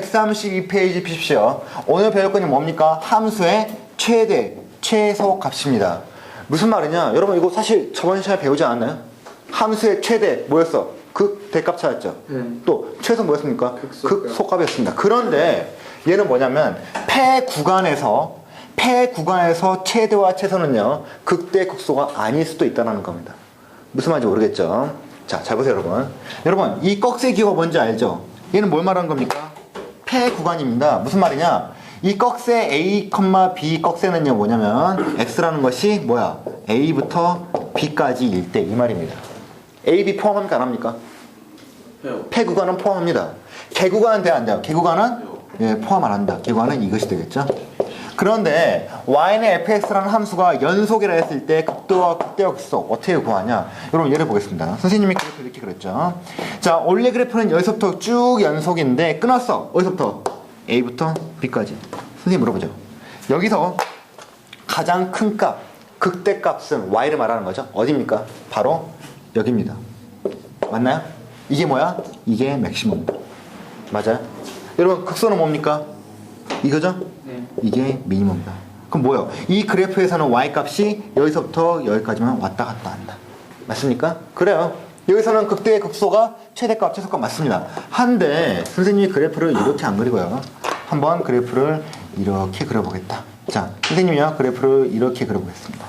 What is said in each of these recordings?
132페이지 피십시오. 오늘 배울 거는 뭡니까? 함수의 최대, 최소 값입니다. 무슨 말이냐? 여러분 이거 사실 저번 시간에 배우지 않았나요? 함수의 최대 뭐였어? 극 대값 찾았죠. 네. 또 최소 뭐였습니까? 극소값. 극소값 이었습니다. 그런데 얘는 뭐냐면 폐 구간에서 폐 구간에서 최대와 최소는요 극대 극소가 아닐 수도 있다는 겁니다. 무슨 말인지 모르겠죠? 자, 잘 보세요, 여러분. 여러분, 이 꺽쇠 기호가 뭔지 알죠? 얘는 뭘 말하는 겁니까? 폐 구간입니다. 무슨 말이냐? 이 꺽쇠 A, B 꺽쇠는요, 뭐냐면, X라는 것이 뭐야? A부터 B까지 일 때 이 말입니다. A, B 포함합니까? 안 합니까? 폐 구간은 포함합니다. 개구간은 돼안 돼요? 개구간은 예, 포함 안 한다. 개구간은 이것이 되겠죠. 그런데 y는 fx라는 함수가 연속이라 했을 때 극도와 극대와 극소 어떻게 구하냐? 여러분 예를 보겠습니다. 선생님이 그래프 이렇게 그렸죠. 자, 원래 그래프는 여기서부터 쭉 연속인데 끊었어. 어디서부터? a부터 b까지. 선생님 물어보죠. 여기서 가장 큰 값, 극대 값은 y를 말하는 거죠. 어디입니까? 바로 여기입니다. 맞나요? 이게 뭐야? 이게 맥시멈입니다. 맞아요? 여러분 극소는 뭡니까? 이거죠? 네. 이게 미니멈이다. 그럼 뭐예요? 이 그래프에서는 y 값이 여기서부터 여기까지만 왔다 갔다 한다. 맞습니까? 그래요. 여기서는 극대의 극소가 최대값, 최소값 맞습니다. 한데 선생님이 그래프를 이렇게 안 그리고요. 한번 그래프를 이렇게 그려보겠다. 자, 선생님이요 그래프를 이렇게 그려보겠습니다.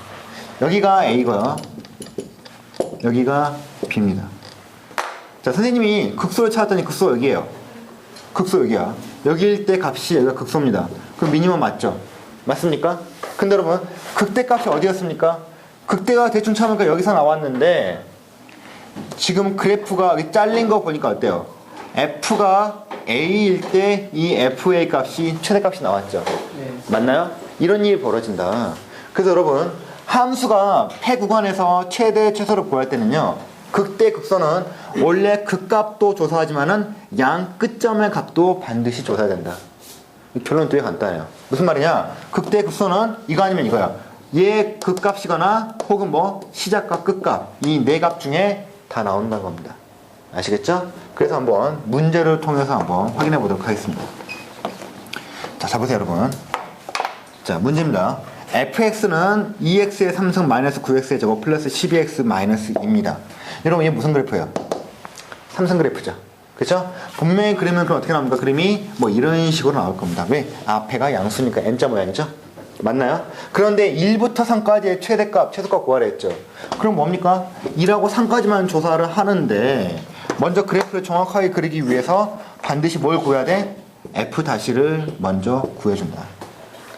여기가 A고요. 여기가 B입니다. 자, 선생님이 극소를 찾았더니 극소 여기에요. 극소 여기야. 여기일 때 값이 여기가 극소입니다. 그럼 미니멈 맞죠? 맞습니까? 근데 여러분, 극대 값이 어디였습니까? 극대가 대충 참으니까 여기서 나왔는데, 지금 그래프가 여기 잘린 거 보니까 어때요? F가 A일 때 이 FA 값이 최대값이 나왔죠? 네. 맞나요? 이런 일이 벌어진다. 그래서 여러분, 함수가 폐 구간에서 최대 최소를 구할 때는요, 극대 극소는 원래 극값도 조사하지만은 양 끝점의 값도 반드시 조사해야 된다. 이 결론은 되게 간단해요. 무슨 말이냐? 극대 극소는 이거 아니면 이거야. 얘 극값이거나 혹은 뭐 시작값 끝값 이 네 값 중에 다 나온다는 겁니다. 아시겠죠? 그래서 한번 문제를 통해서 한번 확인해 보도록 하겠습니다. 자, 자 보세요, 여러분. 자, 문제입니다. Fx는 2x의 3승 마이너스 9x의 제곱 플러스 12x 마이너스 2입니다. 여러분, 이게 무슨 그래프예요? 삼성 그래프죠. 그렇죠? 분명히 그리면 그럼 어떻게 나옵니까? 그림이 뭐 이런 식으로 나올 겁니다. 왜? 앞에가 양수니까 N자 모양이죠? 맞나요? 그런데 1부터 3까지의 최대값, 최소값 구하라 했죠. 그럼 뭡니까? 1하고 3까지만 조사를 하는데 먼저 그래프를 정확하게 그리기 위해서 반드시 뭘 구해야 돼? F-를 먼저 구해준다.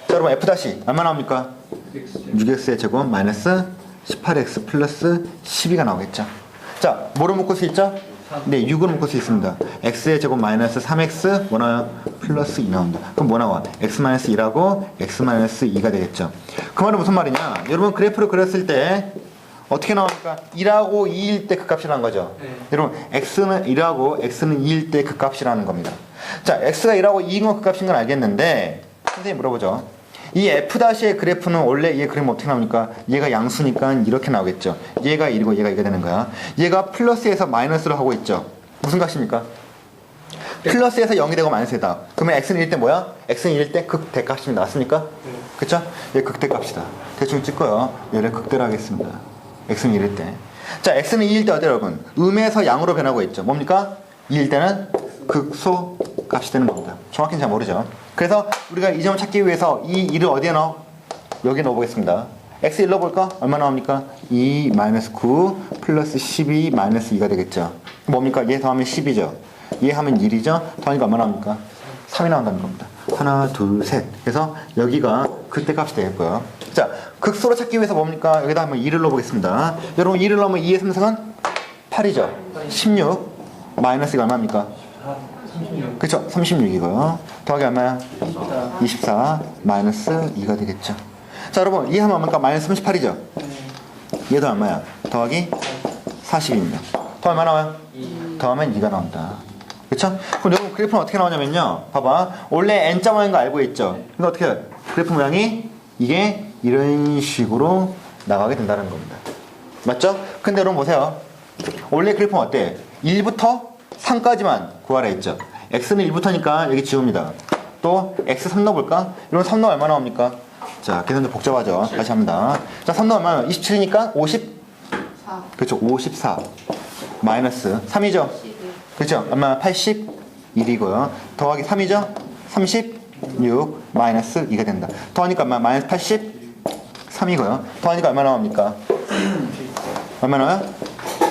자, 여러분 F- 얼마 나옵니까? 6x의 제곱 마이너스 18x 플러스 12가 나오겠죠. 자, 뭐로 묶을 수 있죠? 네, 6으로 묶을 수 있습니다. x의 제곱 마이너스 3x 뭐 나와요? 플러스 2 나옵니다. 그럼 뭐 나와? x 마이너스 2라고 x 마이너스 2가 되겠죠. 그 말은 무슨 말이냐? 여러분 그래프를 그렸을 때 어떻게 나옵니까? 1하고 2일 때 그 값이라는 거죠. 네. 여러분 x는 1하고 x는 2일 때 그 값이라는 겁니다. 자, x가 1하고 2인 건그 값인 건 알겠는데 선생님 물어보죠. 이 F의 그래프는 원래 얘 그림 어떻게 나옵니까? 얘가 양수니까 이렇게 나오겠죠. 얘가 1이고 얘가 2가 되는 거야. 얘가 플러스에서 마이너스를 하고 있죠. 무슨 값입니까? 플러스에서 0이 되고 마이너스다. 그러면 x는 1때 뭐야? x는 1일 때 극대값이 나왔습니까? 그쵸? 얘 극대값이다. 대충 찍고요. 얘를 극대로 하겠습니다. x는 1일 때. 자, x는 2일 때 어때요, 여러분? 음에서 양으로 변하고 있죠. 뭡니까? 2일 때는 극소 값이 되는 겁니다. 정확히는 잘 모르죠. 그래서 우리가 이 점을 찾기 위해서 이 2를 어디에 넣어? 여기에 넣어보겠습니다. x 1 넣어볼까? 얼마 나옵니까? 2 마이너스 9 플러스 12 마이너스 2가 되겠죠. 뭡니까? 얘 더하면 10이죠. 얘 하면 1이죠. 더하니까 얼마 나옵니까? 3이 나온다는 겁니다. 하나, 둘, 셋. 그래서 여기가 그때 값이 되겠고요. 자, 극소로 찾기 위해서 뭡니까? 여기다 한번 2를 넣어보겠습니다. 여러분 2를 넣으면 2의 3승은 8이죠. 16 마이너스가 얼마입니까? 36. 그쵸? 36이고요. 더하기 얼마야? 24. 24 마이너스 2가 되겠죠. 자, 여러분, 이 하면 얼마까? 마이너스 38이죠? 얘도 얼마야? 더하기 40입니다. 더 얼마 나와요? 2. 더하면 2가 나온다. 그쵸? 그럼 여러분 그래프는 어떻게 나오냐면요. 봐봐. 원래 N자 모양인 거 알고 있죠? 근데 어떻게 해요? 그래프 모양이 이게 이런 식으로 나가게 된다는 겁니다. 맞죠? 근데 여러분 보세요. 원래 그래프는 어때? 1부터 3까지만 구하라 했죠. x는 1부터니까 여기 지웁니다. 또 x 3 넣어볼까? 이러면 3 넣으면 얼마 나옵니까? 자, 계산 좀 복잡하죠. 다시 합니다. 자, 3 넣으면 얼마? 27이니까 50? 4, 그렇죠. 54. 마이너스 3이죠. 11, 그렇죠. 얼마? 81이고요. 더하기 3이죠. 36 마이너스 2가 된다. 더하니까 얼마? 마이너스 83이고요. 더하니까 얼마 나옵니까? 얼마 나와요?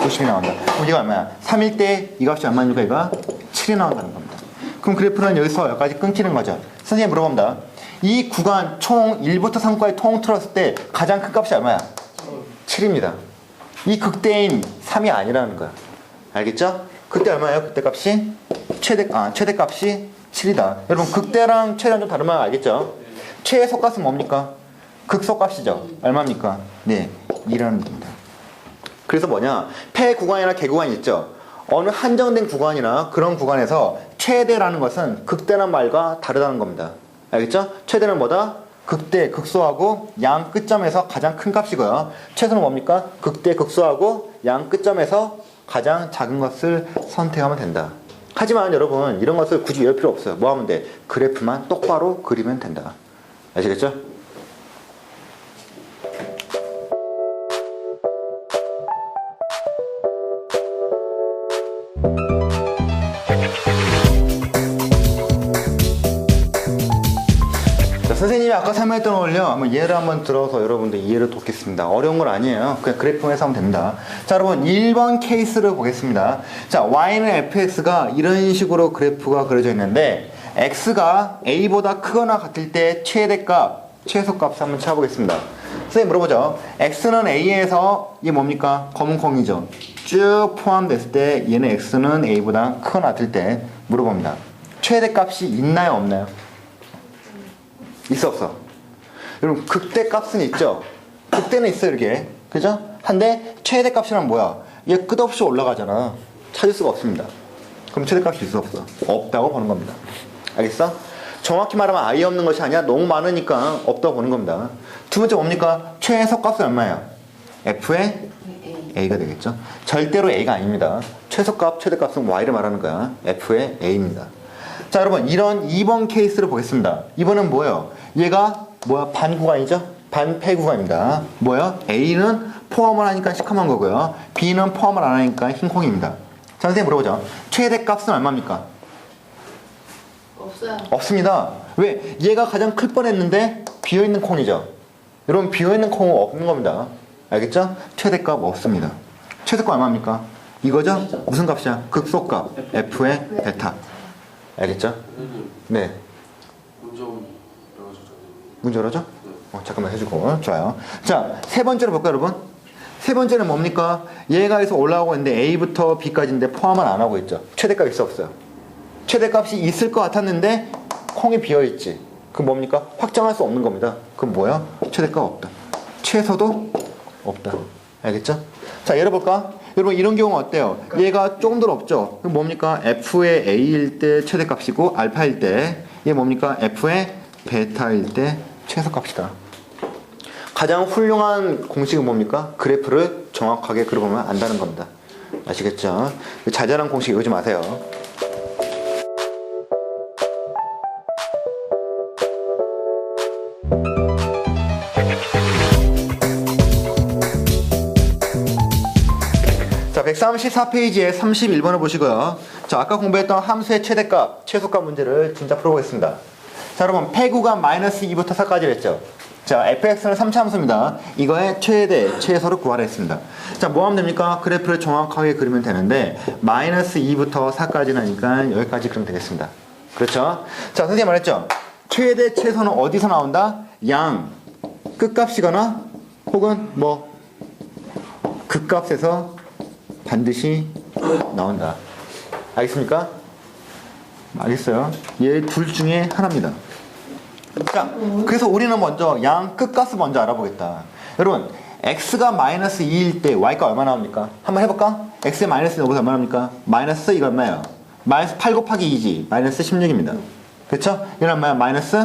90이 나온다. 그럼 이거 얼마야? 3일 때 이 값이 얼마입니까? 이거 7이 나온다는 겁니다. 그럼 그래프는 여기서 여기까지 끊기는 거죠. 선생님 물어봅니다. 이 구간 총 1부터 3까지 통 틀었을 때 가장 큰 값이 얼마야? 7입니다. 이 극대인 3이 아니라는 거야. 알겠죠? 그때 얼마예요? 그때 값이? 최대, 아, 최대 값이 7이다. 여러분, 극대랑 최대랑 좀 다른 말 알겠죠? 최소 값은 뭡니까? 극소 값이죠. 얼마입니까? 네, 2라는 겁니다. 그래서 뭐냐? 폐 구간이나 개 구간이 있죠. 어느 한정된 구간이나 그런 구간에서 최대라는 것은 극대란 말과 다르다는 겁니다. 알겠죠? 최대는 뭐다? 극대, 극소하고 양 끝점에서 가장 큰 값이고요. 최소는 뭡니까? 극대, 극소하고 양 끝점에서 가장 작은 것을 선택하면 된다. 하지만 여러분 이런 것을 굳이 외울 필요 없어요. 뭐 하면 돼? 그래프만 똑바로 그리면 된다. 아시겠죠? 자, 선생님이 아까 설명했던 걸요. 한번 예를 한번 들어서 여러분들 이해를 돕겠습니다. 어려운 건 아니에요. 그냥 그래프에서 하면 됩니다. 자, 여러분 1번 케이스를 보겠습니다. 자, y는 fx가 이런 식으로 그래프가 그려져 있는데 x가 a보다 크거나 같을 때 최대값, 최소값을 한번 찾아보겠습니다. 선생님 물어보죠. x는 a에서 이게 뭡니까? 검은 콩이죠. 쭉 포함됐을 때 얘는 x는 a보다 크거나 같을 때 물어봅니다. 최대값이 있나요, 없나요? 있어 없어? 여러분 극대 값은 있죠. 극대는 있어 이렇게 그죠? 한데 최대 값이란 뭐야? 얘 끝없이 올라가잖아. 찾을 수가 없습니다. 그럼 최대 값이 있어 없어? 없다고 보는 겁니다. 알겠어? 정확히 말하면 아예 없는 것이 아니라 너무 많으니까 없다고 보는 겁니다. 두 번째 뭡니까? 최소 값은 얼마야? F의 A, a가 되겠죠. 절대로 a가 아닙니다. 최소값, 최대값은 y를 말하는 거야. f의 a입니다. 자, 여러분 이런 2번 케이스를 보겠습니다. 이번은 뭐예요? 얘가 뭐야? 반 구간이죠? 반패 구간입니다. 뭐야? a는 포함을 하니까 시커먼 거고요. b는 포함을 안 하니까 흰 콩입니다. 자, 선생님 물어보죠. 최대값은 얼마입니까? 없어요. 없습니다. 왜? 얘가 가장 클 뻔했는데 비어있는 콩이죠. 여러분 비어있는 콩은 없는 겁니다. 알겠죠? 최대값 없습니다. 최대값 얼마입니까? 이거죠? 무슨 값이야? 극소값 f의 베타. 알겠죠? 네. 문제 열어줘? 어, 잠깐만 해주고 좋아요. 자, 세 번째로 볼까요, 여러분? 세 번째는 뭡니까? 얘가 해서 올라오고 있는데 A부터 B까지인데 포함을 안 하고 있죠. 최대값 있어 없어요? 최대값이 있을 것 같았는데 콩이 비어있지. 그럼 뭡니까? 확정할 수 없는 겁니다. 그럼 뭐야? 최대값 없다. 최소도 없다. 알겠죠? 자, 열어볼까? 여러분 이런 경우 어때요? 얘가 조금 더 없죠? 그럼 뭡니까? F의 A일 때 최대값이고 알파일 때 얘 뭡니까? F의 베타일 때 최소값이다. 가장 훌륭한 공식은 뭡니까? 그래프를 정확하게 그려보면 안다는 겁니다. 아시겠죠? 자잘한 공식 외우지 마세요. 134페이지에 31번을 보시고요. 자, 아까 공부했던 함수의 최대값, 최소값 문제를 진짜 풀어보겠습니다. 자, 여러분, 패구가 마이너스 2부터 4까지 했죠. 자, fx는 3차 함수입니다. 이거의 최대, 최소를 구하라 했습니다. 자, 뭐 하면 됩니까? 그래프를 정확하게 그리면 되는데, 마이너스 2부터 4까지 나니까 여기까지 그리면 되겠습니다. 그렇죠? 자, 선생님 말했죠? 최대, 최소는 어디서 나온다? 양, 끝값이거나, 혹은 뭐, 극값에서 반드시 나온다. 알겠습니까? 알겠어요? 얘 둘 중에 하나입니다. 자, 그래서 우리는 먼저 양 끝값을 먼저 알아보겠다. 여러분, x가 마이너스 2일 때 y가 얼마 나옵니까? 한번 해볼까? x의 마이너스 여기서 얼마 나옵니까? 마이너스 이거 얼마예요? 마이너스 8 곱하기 2지. 마이너스 16입니다. 그렇죠? 얘는 얼마야? 마이너스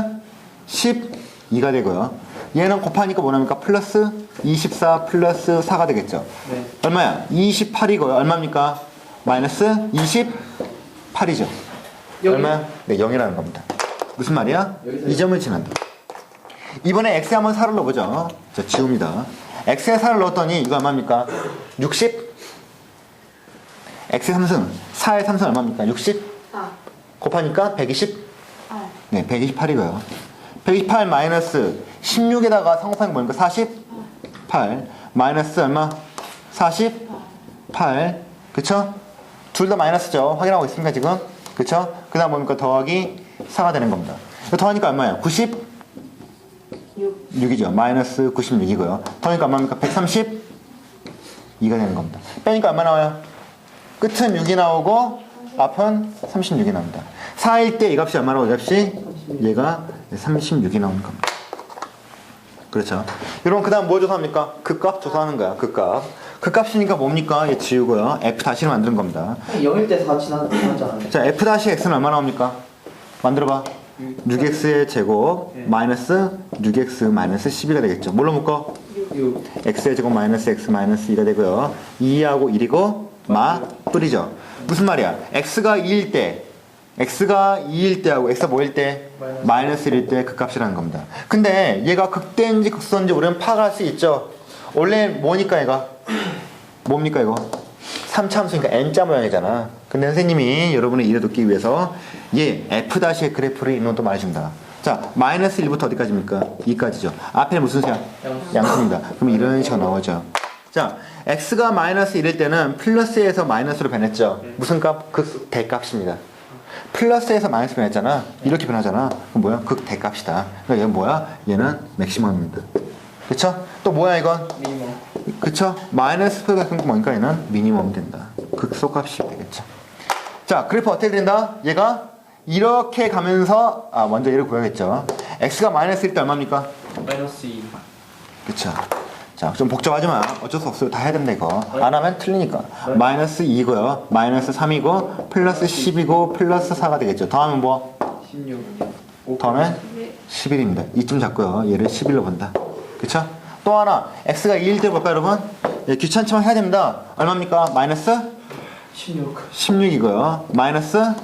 12가 되고요. 얘는 곱하니까 뭐랍니까? 플러스 24 플러스 4가 되겠죠. 네. 얼마야? 28이고요. 얼마입니까? 마이너스 28이죠. 여기? 얼마야? 네, 0이라는 겁니다. 무슨 말이야? 여기서 이 점을 지난다. 이번에 x에 한번 4를 넣어보죠. 자, 지웁니다. x에 4를 넣었더니 이거 얼마입니까? 60? x의 3승, 4의 3승 얼마입니까? 60? 아, 곱하니까 120? 아, 네, 128이고요. 128 마이너스 16에다가 상곱하는 거 뭐니까 48 마이너스 얼마? 48 그쵸? 둘 다 마이너스죠. 확인하고 있습니까 지금? 그쵸? 그 다음 뭡니까? 더하기 4가 되는 겁니다. 더하니까 얼마예요? 96이죠. 6, 마이너스 96이고요. 더하니까 얼마입니까? 132가 되는 겁니다. 빼니까 얼마 나와요? 끝은 6이 나오고 앞은 36이 나옵니다. 4일 때 이 값이 얼마나고 이 값이? 얘가 36이 나오는 겁니다. 그렇죠. 여러분 그 다음 뭐 조사합니까? 극값 조사하는 거야. 극값. 극값이니까 뭡니까? 얘 지우고요. f 다시를 만드는 겁니다. 0일 때4 지나, 지났잖아요. 자, f 다시 x는 얼마 나 옵니까? 만들어봐. 6x의 제곱 네. 마이너스 6x 마이너스 12가 되겠죠. 뭘로 묶어? 6. x의 제곱 마이너스 x 마이너스 2가 되고요. 2하고 1이고 마 뿔이죠. 무슨 말이야? x가 2일 때 x가 2일 때하고 x가 뭐일 때? 마이너스. 마이너스 1일 때 극값이라는 겁니다. 근데 얘가 극대인지 극소인지 우리는 파악할 수 있죠. 원래 뭐니까 얘가? 뭡니까 이거? 3참수니까 n자 모양이잖아. 근데 선생님이 여러분의 이해 돕기 위해서 얘 f-의 그래프를 인원도 말해준다. 자, 마이너스 1부터 어디까지입니까? 2까지죠. 앞에 무슨 수야? 양수. 양수입니다. 그럼 이런 식으로 나오죠. 자, x가 마이너스 1일 때는 플러스에서 마이너스로 변했죠. 무슨 값? 극 대값입니다. 플러스에서 마이너스 변했잖아. 이렇게 변하잖아. 그럼 뭐야? 극 대값이다. 그러니까 얘는 뭐야? 얘는 맥시멈입니다. 그쵸? 또 뭐야 이건? 미니멈. 그쵸? 마이너스 표 같은 거 뭐니까 얘는 미니멈 된다. 극소값이 되겠죠. 자, 그래프 어떻게 된다? 얘가 이렇게 가면서 아 먼저 얘를 구해야겠죠. x가 마이너스일 때 얼마입니까? 마이너스 2. 그쵸. 자, 좀 복잡하지만 어쩔 수 없어요. 다 해야 된다, 이거. 안 하면 틀리니까. 마이너스 2고요. 마이너스 3이고, 플러스 10이고, 플러스 4가 되겠죠. 더하면 뭐? 16. 5. 더하면 네, 11입니다. 이쯤 잡고요. 얘를 11로 본다. 그쵸? 또 하나. x가 2일 때 볼까요, 여러분? 예, 귀찮지만 해야 됩니다. 얼마입니까? 마이너스 16. 16이고요. 마이너스 4.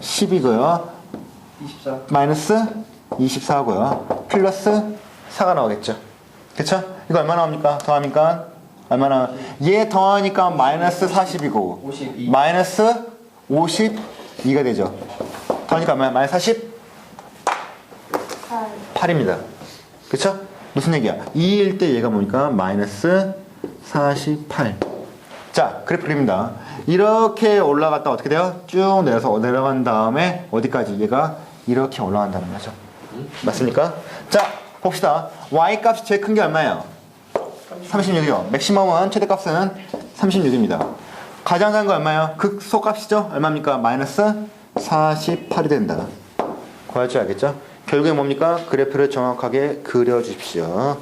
10이고요. 24. 마이너스 24고요. 플러스 4가 나오겠죠. 그쵸? 이거 얼마 나옵니까? 더하니까 얼마나? 얘 더하니까 마이너스 40이고 52. 마이너스 52가 되죠. 더하니까? 마이너스 8, 48입니다. 그쵸? 무슨 얘기야? 2일 때 얘가 뭐니까? 마이너스 48. 자, 그래프 그립니다. 이렇게 올라갔다 어떻게 돼요? 쭉 내려서 내려간 다음에 어디까지? 얘가 이렇게 올라간다는 거죠. 맞습니까? 자, 봅시다. y 값이 제일 큰 게 얼마예요? 36이요. 맥시멈은 최대값은 36입니다. 가장 작은 거 얼마예요? 극소값이죠? 얼마입니까? 마이너스 48이 된다. 구할 줄 알겠죠? 결국에 뭡니까? 그래프를 정확하게 그려주십시오.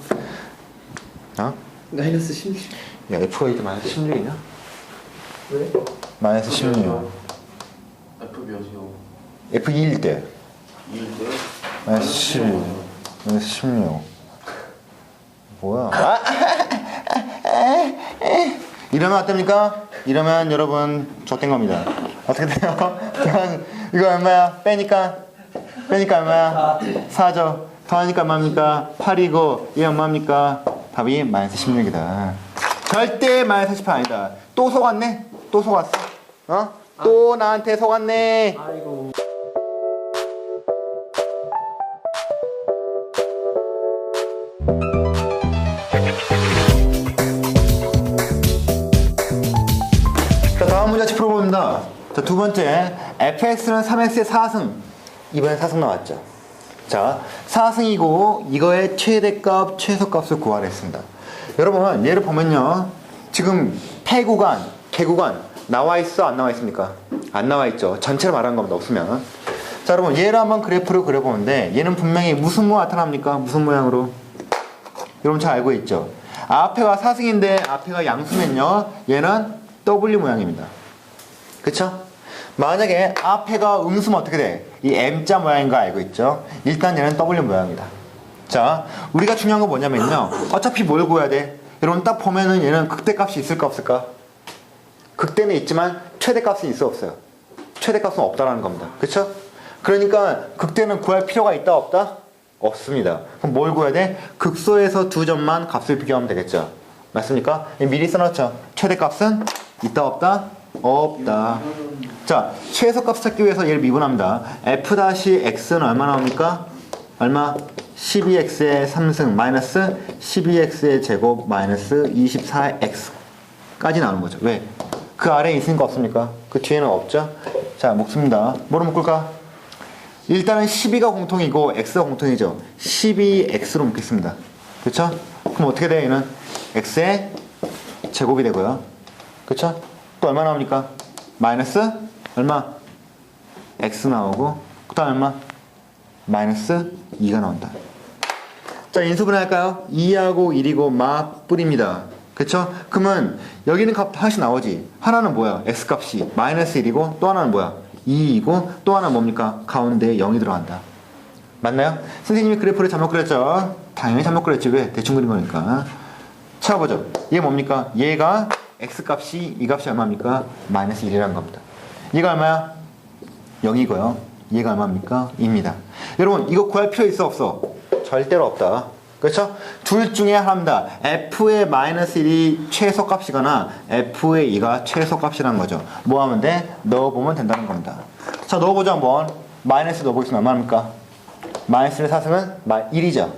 어? 마이너스 16. 야, F가 이게 마이너스 16이냐? 왜? 마이너스 16. F 몇이요? F2일 때. 2일 때? 마이너스 12. 마이너스 16. 뭐야? 아! 이러면 어떻습니까? 이러면 여러분 좆된 겁니다. 어떻게 돼요? 이거 얼마야? 빼니까 빼니까 얼마야? 4죠. 더하니까 얼마입니까? 8이고 얘 얼마입니까? 답이 마이너스 16이다. 절대 마이너스 18 아니다. 또 속았네? 또 속았어? 어? 또 나한테 속았네. 아이고. 자, 다음 문제 같이 풀어봅니다. 자, 두 번째. fx는 3x의 4승. 이번에 4승 나왔죠. 자, 4승이고, 이거의 최대값, 최소값을 구하라 했습니다. 여러분, 얘를 보면요. 지금 폐구간, 개구간, 나와 있어? 안 나와 있습니까? 안 나와 있죠. 전체를 말하는 겁니다. 없으면. 자, 여러분, 얘를 한번 그래프를 그려보는데, 얘는 분명히 무슨 모 나타납니까? 무슨 모양으로? 여러분 잘 알고 있죠? 앞에가 사승인데 앞에가 양수면요. 얘는 W 모양입니다. 그쵸? 만약에 앞에가 음수면 어떻게 돼? 이 M자 모양인 거 알고 있죠? 일단 얘는 W 모양이다. 자, 우리가 중요한 건 뭐냐면요. 어차피 뭘 구해야 돼? 여러분 딱 보면은 얘는 극대값이 있을까 없을까? 극대는 있지만 최대값은 있어 없어요? 최대값은 없다라는 겁니다. 그쵸? 그러니까 극대는 구할 필요가 있다 없다? 없습니다. 그럼 뭘 구해야 돼? 극소에서 두 점만 값을 비교하면 되겠죠. 맞습니까? 미리 써놓죠. 최대값은 있다 없다? 없다. 자, 최소값 찾기 위해서 얘를 미분합니다. f-x는 얼마 나옵니까? 얼마? 12x의 3승 마이너스 12x의 제곱 마이너스 24x까지 나오는 거죠. 왜? 그 아래에 있으니까 없습니까? 그 뒤에는 없죠? 자, 묶습니다. 뭐로 묶을까? 일단은 12가 공통이고 x가 공통이죠. 12x로 묶겠습니다. 그쵸? 그럼 어떻게 돼요? 얘는 x의 제곱이 되고요. 그쵸? 또 얼마 나옵니까? 마이너스 얼마? x 나오고 그 다음 얼마? 마이너스 2가 나온다. 자, 인수분 할까요? 2하고 1이고 맞뿌립니다. 그쵸? 그러면 여기는 값 하나씩 나오지. 하나는 뭐야? x값이 마이너스 1이고 또 하나는 뭐야? 2이고 또 하나는 뭡니까? 가운데에 0이 들어간다. 맞나요? 선생님이 그래프를 잘못 그렸죠? 당연히 잘못 그렸지. 왜? 대충 그린 거니까. 찾아보죠. 얘 뭡니까? 얘가 x값이 이 값이 얼마입니까? 마이너스 1이라는 겁니다. 얘가 얼마야? 0이고요. 얘가 얼마입니까? 2입니다. 여러분 이거 구할 필요 있어 없어? 절대로 없다. 그렇죠? 둘 중에 하나입니다. f의 마이너스 1이 최소값이거나 f의 2가 최소값이라는 거죠. 뭐 하면 돼? 넣어보면 된다는 겁니다. 자 넣어보죠 한번. 마이너스 넣어보겠습니다. 얼마입니까? 마이너스 1의 사승은 1이죠.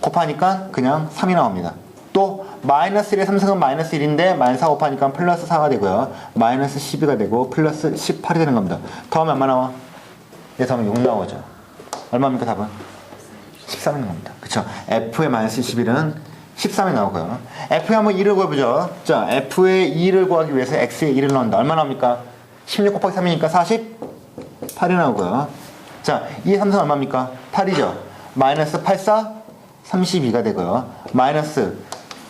곱하니까 그냥 3이 나옵니다. 또 마이너스 1의 3승은 마이너스 1인데 마이너스 4 곱하니까 플러스 4가 되고요. 마이너스 12가 되고 플러스 18이 되는 겁니다. 더하면 얼마 나와? 얘 더하면 6 나오죠. 얼마입니까 답은? 13인 겁니다. 그쵸? F의 마이너스 11은 13이 나오고요. F의 한번 2를 구해보죠. 자, F의 2를 구하기 위해서 X의 1을 넣는다. 얼마 나옵니까? 16 곱하기 3이니까 48이 나오고요. 자, 2의 3승 얼마입니까? 8이죠. 마이너스 84, 32가 되고요. 마이너스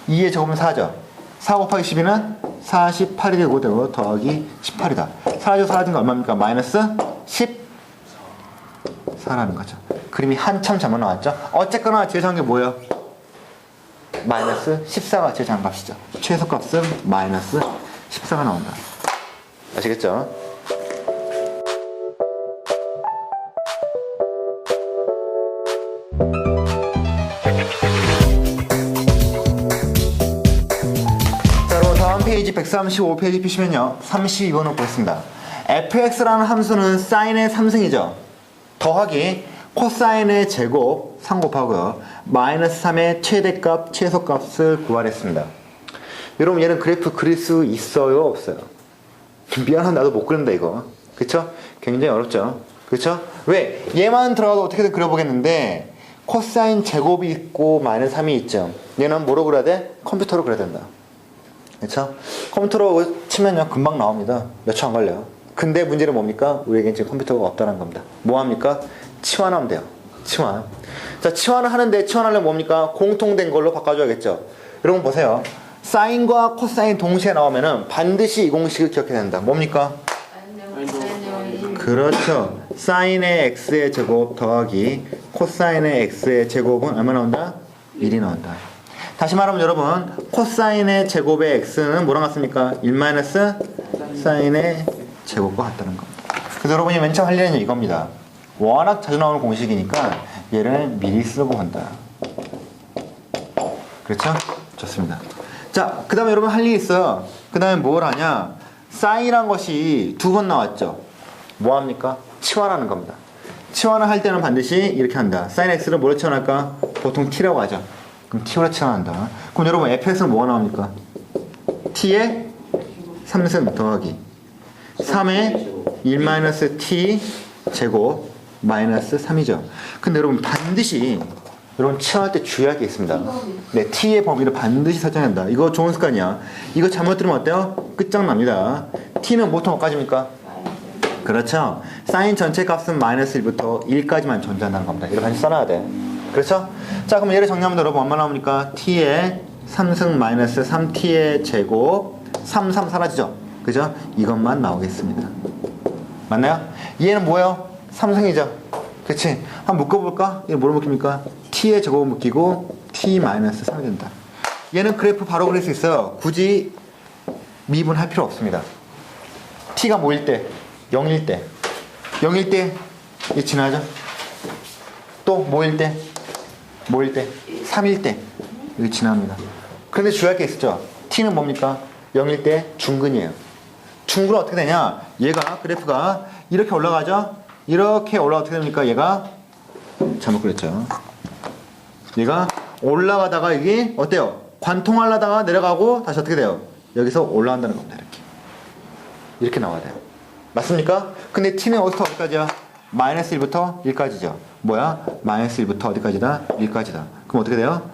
2의 제곱은 4죠. 4 곱하기 12는 48이 되고 되고 더하기 18이다. 사라져 사라진 거 얼마입니까? 마이너스 10 4라는 거죠. 그림이 한참 잘못 나왔죠? 어쨌거나 제일 작은 게 뭐예요? 마이너스 14가 제일 작은 값이죠. 최소값은 마이너스 14가 나온다. 아시겠죠? 자, 그럼 다음 페이지 135페이지 피시면요. 32번을 보겠습니다. fx라는 함수는 사인의 3승이죠. 더하기 코사인의 제곱 3 곱하고요. 마이너스 3의 최대값, 최소값을 구하랬습니다. 여러분 얘는 그래프 그릴 수 있어요? 없어요? 미안한 나도 못 그린다 이거. 그쵸? 굉장히 어렵죠? 그쵸? 왜? 얘만 들어가도 어떻게든 그려보겠는데 코사인 제곱이 있고 마이너스 3이 있죠. 얘는 뭐로 그려야 돼? 컴퓨터로 그려야 된다. 그쵸? 컴퓨터로 치면요 금방 나옵니다. 몇 초 안 걸려요. 근데 문제는 뭡니까? 우리에겐 지금 컴퓨터가 없다는 겁니다. 뭐 합니까? 치환하면 돼요. 치환. 자, 치환을 하는데 치환하려면 뭡니까? 공통된 걸로 바꿔줘야겠죠. 여러분 보세요. 사인과 코사인 동시에 나오면은 반드시 이 공식을 기억해야 된다. 뭡니까? 그렇죠. 사인의 x의 제곱 더하기 코사인의 x의 제곱은 얼마 나온다? 1이 나온다. 다시 말하면 여러분 코사인의 제곱의 x는 뭐랑 같습니까? 1 마이너스 사인의 제곱과 같다는 겁니다. 그래서 여러분이 맨 처음 할 일은 이겁니다. 워낙 자주 나오는 공식이니까 얘를 미리 쓰고 간다. 그렇죠? 좋습니다. 자, 그 다음에 여러분 할 일이 있어요. 그 다음에 뭘 하냐? 사인이란 것이 두 번 나왔죠. 뭐 합니까? 치환하는 겁니다. 치환을 할 때는 반드시 이렇게 한다. 사인 x를 뭐로 치환할까? 보통 t라고 하죠. 그럼 t로 치환한다. 그럼 여러분 fx는 뭐가 나옵니까? t의 3승 더하기 3의 1-t 제곱 마이너스 3이죠. 근데 여러분 반드시 여러분 치환할 때 주의할 게 있습니다. 네, t의 범위를 반드시 설정해야 한다. 이거 좋은 습관이야. 이거 잘못 들으면 어때요? 끝장납니다. t는 보통 어디까지입니까? 그렇죠. 사인 전체 값은 마이너스 1부터 1까지만 존재한다는 겁니다. 이거 반드시 써놔야 돼. 그렇죠? 자, 그럼 얘를 정리하면 여러분 얼마 나옵니까? t의 3승 마이너스 3t의 제곱 3, 3 사라지죠? 그죠? 이것만 나오겠습니다. 맞나요? 얘는 뭐예요? 3승이죠? 그치? 한번 묶어볼까? 얘는 뭐로 묶입니까? t의 제곱을 묶이고 t 마이너스 3이 된다. 얘는 그래프 바로 그릴 수 있어요. 굳이 미분할 필요 없습니다. t가 뭐일 때? 0일 때 0일 때 이 지나죠. 또 뭐일 때? 뭐일 때? 3일 때 이게 지납니다. 그런데 주의할 게 있었죠. t는 뭡니까? 0일 때 중근이에요. 중근은 어떻게 되냐? 얘가 그래프가 이렇게 올라가죠. 이렇게 올라 어떻게 됩니까? 얘가 잘못 그랬죠. 얘가 올라가다가 이게 어때요? 관통하려다가 내려가고 다시 어떻게 돼요? 여기서 올라간다는 겁니다. 이렇게 이렇게 나와야 돼요. 맞습니까? 근데 t는 어디부터 어디까지야? 마이너스 1부터 1까지죠. 뭐야? 마이너스 1부터 어디까지다? 1까지다. 그럼 어떻게 돼요?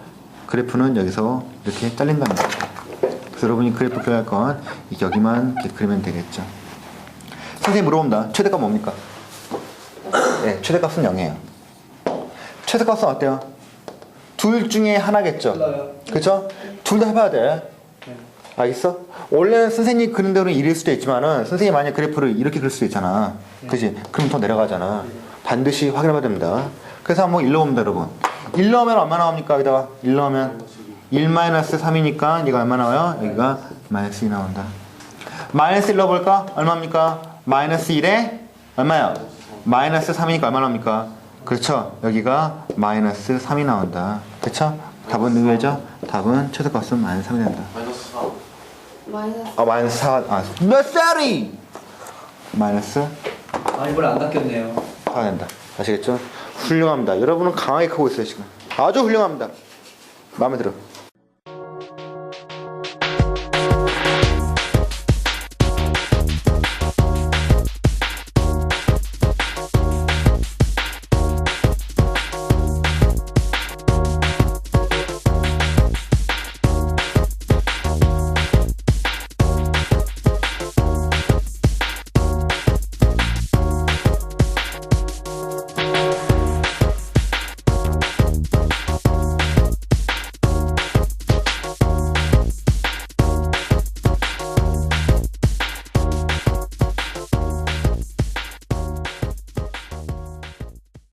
그래프는 여기서 이렇게 잘린다는 거죠. 그래서 여러분이 그래프 그려할 건 여기만 그리면 되겠죠. 선생님 물어봅니다. 최대값 뭡니까? 네, 최대값은 0이에요. 최대값은 어때요? 둘 중에 하나겠죠. 그렇죠? 둘다 해봐야 돼. 알겠어? 원래는 선생님 그린 대로는 이럴 수도 있지만은 선생님 만약 그래프를 이렇게 그릴 수도 있잖아. 그지? 그럼 더 내려가잖아. 반드시 확인해봐야 됩니다. 그래서 한번 일러 봅니다, 여러분. 일러 하면 얼마 나옵니까? 여기다가 일러 하면 1-3이니까 얘가 얼마 나와요? 여기가 마이너스 2 나온다. 마이너스 1 넣어볼까? 얼마입니까? 마이너스 1에 얼마야? 마이너스 3이니까 얼마 나옵니까? 그렇죠. 여기가 마이너스 3이 나온다. 그렇죠? 답은 누구죠? 답은 최소값은 마이너스 3이 된다. 마이너스 4 마이너스 아 마이너스 4, 아, 몇 살이? 마이너스 아 이번에 안 닦였네요. 4가 된다. 아시겠죠? 훌륭합니다. 여러분은 강하게 크고 있어요, 지금. 아주 훌륭합니다. 마음에 들어.